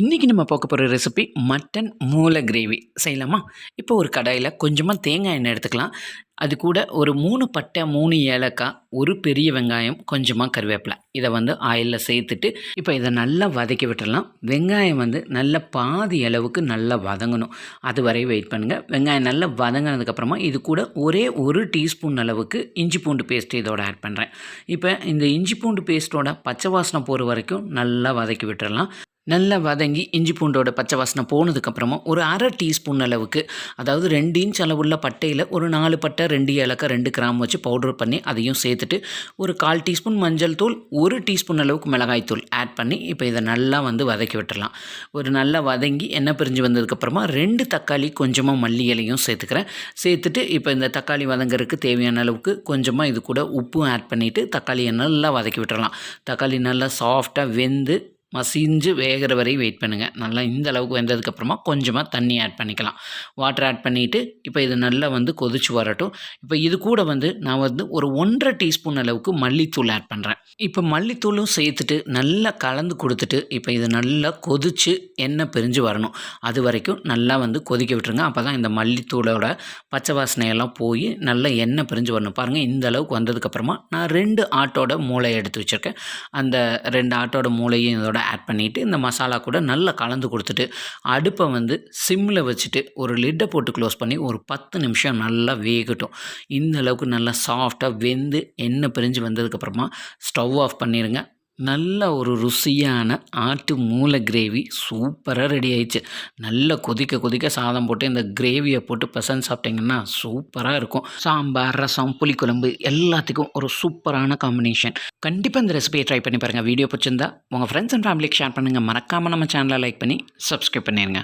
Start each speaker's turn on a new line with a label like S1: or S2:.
S1: இன்றைக்கி நம்ம பார்க்க போகிற ரெசிபி மட்டன் மூளை கிரேவி செய்யலாமா? இப்போ ஒரு கடாயில் கொஞ்சமாக தேங்காய் எண்ணெய் எடுத்துக்கலாம். அது கூட ஒரு மூணு பட்டை மூணு ஏலக்காய் ஒரு பெரிய வெங்காயம் கொஞ்சமாக கருவேப்பிலை. இதை வந்து ஆயிலில் சேர்த்துட்டு இப்போ இதை நல்லா வதக்கி விட்டுடலாம் வெங்காயம் வந்து நல்ல பாதி அளவுக்கு நல்லா வதங்கணும். அது வரை வெயிட் பண்ணுங்கள் வெங்காயம் நல்லா வதங்கினதுக்கப்புறமா இது கூட ஒரே ஒரு டீஸ்பூன் அளவுக்கு இஞ்சி பூண்டு பேஸ்ட் இதோட ஆட் பண்ணுறேன் இப்போ இந்த இஞ்சி பூண்டு பேஸ்ட்டோட பச்சை வாசனை போகிற வரைக்கும் நல்லா வதக்கி விட்டுடலாம் நல்லா வதங்கி இஞ்சி பூண்டோட பச்சை வாசனை போனதுக்கப்புறமா ஒரு அரை டீஸ்பூன் அளவுக்கு அதாவது ரெண்டு இன்ச் அளவுள்ள பட்டையில் ஒரு நாலு பட்டை ரெண்டு ஏலக்காய் ரெண்டு கிராம் வச்சு பவுடர் பண்ணி அதையும் சேர்த்துட்டு ஒரு கால் டீஸ்பூன் மஞ்சள் தூள் ஒரு டீஸ்பூன் அளவுக்கு மிளகாய் தூள் ஆட் பண்ணி இப்போ இதை நல்லா வந்து வதக்கி விட்டுடலாம் ஒரு நல்லா வதங்கி எண்ணெய் பிரிஞ்சு வந்ததுக்கப்புறமா ரெண்டு தக்காளி கொஞ்சமாக மல்லி இலையும் சேர்த்துக்கிறேன். சேர்த்துட்டு இப்போ இந்த தக்காளி வதங்கிறதுக்கு தேவையான அளவுக்கு கொஞ்சமாக இது கூட உப்பும் ஆட் பண்ணிவிட்டு தக்காளியை நல்லா வதக்கி விட்டுறலாம். தக்காளி நல்லா சாஃப்டாக வெந்து மசிஞ்சு வேகிற வரையும் வெயிட் பண்ணுங்கள் நல்லா இந்த அளவுக்கு வெந்ததுக்கப்புறமா கொஞ்சமாக தண்ணி ஆட் பண்ணிக்கலாம். வாட்டர் ஆட் பண்ணிவிட்டு இப்போ இது நல்லா வந்து கொதிச்சு வரட்டும். இப்போ இது கூட வந்து நான் வந்து ஒரு ஒன்றரை டீஸ்பூன் அளவுக்கு மல்லித்தூள் ஆட் பண்ணுறேன் இப்போ மல்லித்தூளும் சேர்த்துட்டு நல்லா கலந்து கொடுத்துட்டு இப்போ இது நல்லா கொதிச்சு எண்ணெய் பிரிஞ்சு வரணும். அது வரைக்கும் நல்லா வந்து கொதிக்க விட்டுருங்க. அப்போ தான் இந்த மல்லித்தூளோட பச்சை வாசனையெல்லாம் போய் நல்லா எண்ணெய் பிரிஞ்சு வரணும். பாருங்கள் இந்த அளவுக்கு வந்ததுக்கப்புறமா நான் ரெண்டு ஆட்டோட மூளையை எடுத்து வச்சுருக்கேன். அந்த ரெண்டு ஆட்டோட மூளையும் இதோட ஆட் பண்ணிவிட்டு இந்த மசாலா கூட நல்லா கலந்து கொடுத்துட்டு அடுப்பை வந்து சிம்மில் வச்சுட்டு ஒரு லிட்டை போட்டு க்ளோஸ் பண்ணி ஒரு பத்து நிமிஷம் நல்லா வேகட்டும். இந்த அளவுக்கு நல்லா சாஃப்டாக வெந்து எண்ணெய் பிரிஞ்சு வந்ததுக்கப்புறமா ஸ்டவ் ஆஃப் பண்ணிடுங்க நல்ல ஒரு ருசியான ஆட்டு மூளை கிரேவி சூப்பராக ரெடி ஆயிடுச்சு. நல்லா கொதிக்க கொதிக்க சாதம் போட்டு இந்த கிரேவியை போட்டு பெசன் சாப்பிட்டிங்கன்னா சூப்பராக இருக்கும். சாம்பார் ரசம் புளிக்குழம்பு எல்லாத்துக்கும் ஒரு சூப்பரான காம்பினேஷன் கண்டிப்பாக இந்த ரெசிபியை ட்ரை பண்ணி பாருங்கள் வீடியோ பிடிச்சிருந்தா உங்கள் ஃப்ரெண்ட்ஸ் அண்ட் ஃபேமிலிக்கு ஷேர் பண்ணுங்கள் மறக்காமல் நம்ம சேனலை லைக் பண்ணி சப்ஸ்கிரைப் பண்ணிடுங்க